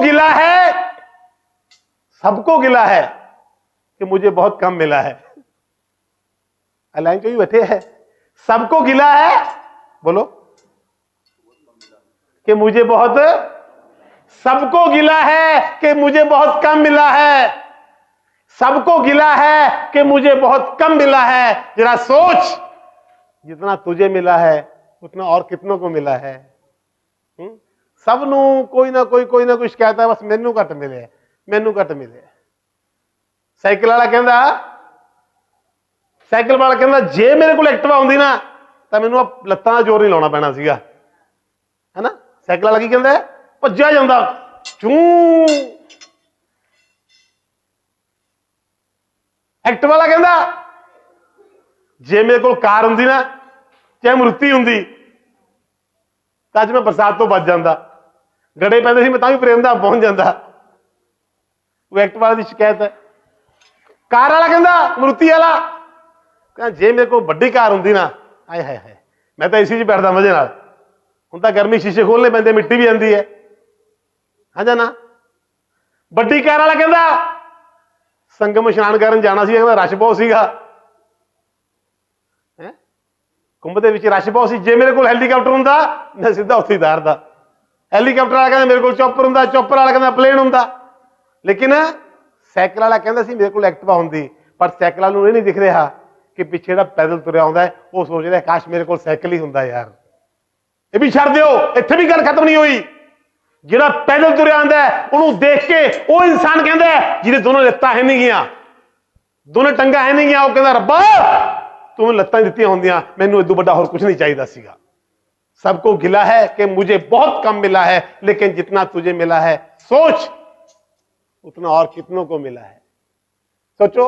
गिला है। सबको गिला है कि मुझे बहुत कम मिला है। लाइन जो बैठे है, सबको गिला है। बोलो। कि मुझे बहुत, सबको गिला है कि मुझे बहुत कम मिला है। सबको गिला है कि मुझे बहुत कम मिला है। जरा सोच। जितना तुझे मिला है, उतना और कितनों को मिला है? ਸਭ ਨੂੰ ਕੋਈ ਨਾ ਕੋਈ ਕੋਈ ਨਾ ਕੋਈ ਸ਼ਿਕਾਇਤ ਹੈ ਬਸ ਮੈਨੂੰ ਘੱਟ ਮਿਲਿਆ ਮੈਨੂੰ ਘੱਟ ਮਿਲਿਆ ਸਾਈਕਲ ਵਾਲਾ ਕਹਿੰਦਾ, ਸਾਈਕਲ ਵਾਲਾ ਕਹਿੰਦਾ, ਜੇ ਮੇਰੇ ਕੋਲ ਐਕਟਿਵਾ ਆਉਂਦੀ ਨਾ, ਤਾਂ ਮੈਨੂੰ ਆਹ ਲੱਤਾਂ ਦਾ ਜ਼ੋਰ ਨਹੀਂ ਲਾਉਣਾ ਪੈਣਾ ਸੀਗਾ। ਹੈਨਾ? ਸਾਈਕਲ ਵਾਲਾ ਕੀ ਕਹਿੰਦਾ, ਭੱਜਿਆ ਜਾਂਦਾ, ਚੂ। ਐਕਟਿਵਾ ਵਾਲਾ ਕਹਿੰਦਾ, ਜੇ ਮੇਰੇ ਕੋਲ ਕਾਰ ਹੁੰਦੀ ਨਾ, ਚਾਹੇ ਮਰੂਤੀ ਹੁੰਦੀ, ਤਾਂ ਅੱਜ ਮੈਂ ਬਰਸਾਤ ਤੋਂ ਬਚ ਜਾਂਦਾ। ਗੜੇ ਪੈਂਦੇ ਸੀ, ਮੈਂ ਤਾਂ ਵੀ ਪ੍ਰੇਮ ਦਾ ਪਹੁੰਚ ਜਾਂਦਾ। ਉਹ ਐਕਟ ਵਾਲੇ ਦੀ ਸ਼ਿਕਾਇਤ ਹੈ। ਕਾਰ ਵਾਲਾ ਕਹਿੰਦਾ, ਮਰੂਤੀ ਵਾਲਾ। ਕਹਿੰਦਾ, ਜੇ ਮੇਰੇ ਕੋਲ ਵੱਡੀ ਕਾਰ ਹੁੰਦੀ ਨਾ, ਆਏ ਹਾਏ ਹਾਏ, ਮੈਂ ਤਾਂ ਏਸੀ 'ਚ ਬੈਠਦਾ ਮਜ਼ੇ ਨਾਲ। ਹੁਣ ਤਾਂ ਗਰਮੀ ਸ਼ੀਸ਼ੇ ਖੋਲਨੇ ਪੈਂਦੇ, ਮਿੱਟੀ ਵੀ ਆਂਦੀ ਹੈ। ਹਾਂ ਜਾਂ ਨਾ? ਵੱਡੀ ਕਾਰ ਵਾਲਾ ਕਹਿੰਦਾ, ਸੰਗਮ ਇਸ਼ਨਾਨ ਕਰਨ ਜਾਣਾ ਸੀ ਕਹਿੰਦਾ ਰਸ਼ ਬਹੁਤ ਸੀਗਾ। ਹੈ? ਕੁੰਭ ਦੇ ਵਿੱਚ ਰਸ਼ ਬਹੁਤ ਸੀ, ਜੇ ਮੇਰੇ ਕੋਲ ਹੈਲੀਕਾਪਟਰ ਹੁੰਦਾ, ਮੈਂ ਸਿੱਧਾ ਉੱਥੇ ਹੀ ਤਾਰਦਾ ਹੈਲੀਕਾਪਟਰ ਵਾਲਾ ਕਹਿੰਦਾ ਮੇਰੇ ਕੋਲ ਚੌਪਰ ਹੁੰਦਾ ਚੌਪਰ ਵਾਲਾ ਕਹਿੰਦਾ ਪਲੇਨ ਹੁੰਦਾ। ਲੇਕਿਨ ਸਾਈਕਲ ਵਾਲਾ ਕਹਿੰਦਾ ਸੀ ਮੇਰੇ ਕੋਲ ਐਕਟਿਵਾ ਹੁੰਦੀ ਪਰ ਸਾਈਕਲ ਵਾਲੇ ਨੂੰ ਇਹ ਨਹੀਂ ਦਿਖ ਰਿਹਾ ਕਿ ਪਿੱਛੇ ਜਿਹੜਾ ਪੈਦਲ ਤੁਰਿਆ ਆਉਂਦਾ ਉਹ ਸੋਚ ਰਿਹਾ ਕਾਸ਼ ਮੇਰੇ ਕੋਲ ਸਾਈਕਲ ਹੀ ਹੁੰਦਾ ਯਾਰ। ਇਹ ਵੀ ਛੱਡ ਦਿਓ ਇੱਥੇ ਵੀ ਗੱਲ ਖਤਮ ਨਹੀਂ ਹੋਈ। ਜਿਹੜਾ ਪੈਦਲ ਤੁਰਿਆ ਆਉਂਦਾ ਉਹਨੂੰ ਦੇਖ ਕੇ ਉਹ ਇਨਸਾਨ ਕਹਿੰਦਾ ਹੈ, ਜਿਹਦੇ ਦੋਨੋਂ ਲੱਤਾਂ ਹੈ ਨਹੀਂ ਗੀਆਂ ਦੋਨੇ ਟੰਗਾ ਹੈ ਨਹੀਂ ਗਿਆ ਉਹ ਕਹਿੰਦਾ ਰੱਬਾ ਤੂੰ ਲੱਤਾਂ ਦਿੱਤੀਆਂ ਹੁੰਦੀਆਂ ਮੈਨੂੰ ਇਦੋਂ ਵੱਡਾ ਹੋਰ ਕੁਝ ਨਹੀਂ ਚਾਹੀਦਾ ਸੀਗਾ। सबको गिला है कि मुझे बहुत कम मिला है लेकिन जितना तुझे मिला है सोच उतना और कितनों को मिला है सोचो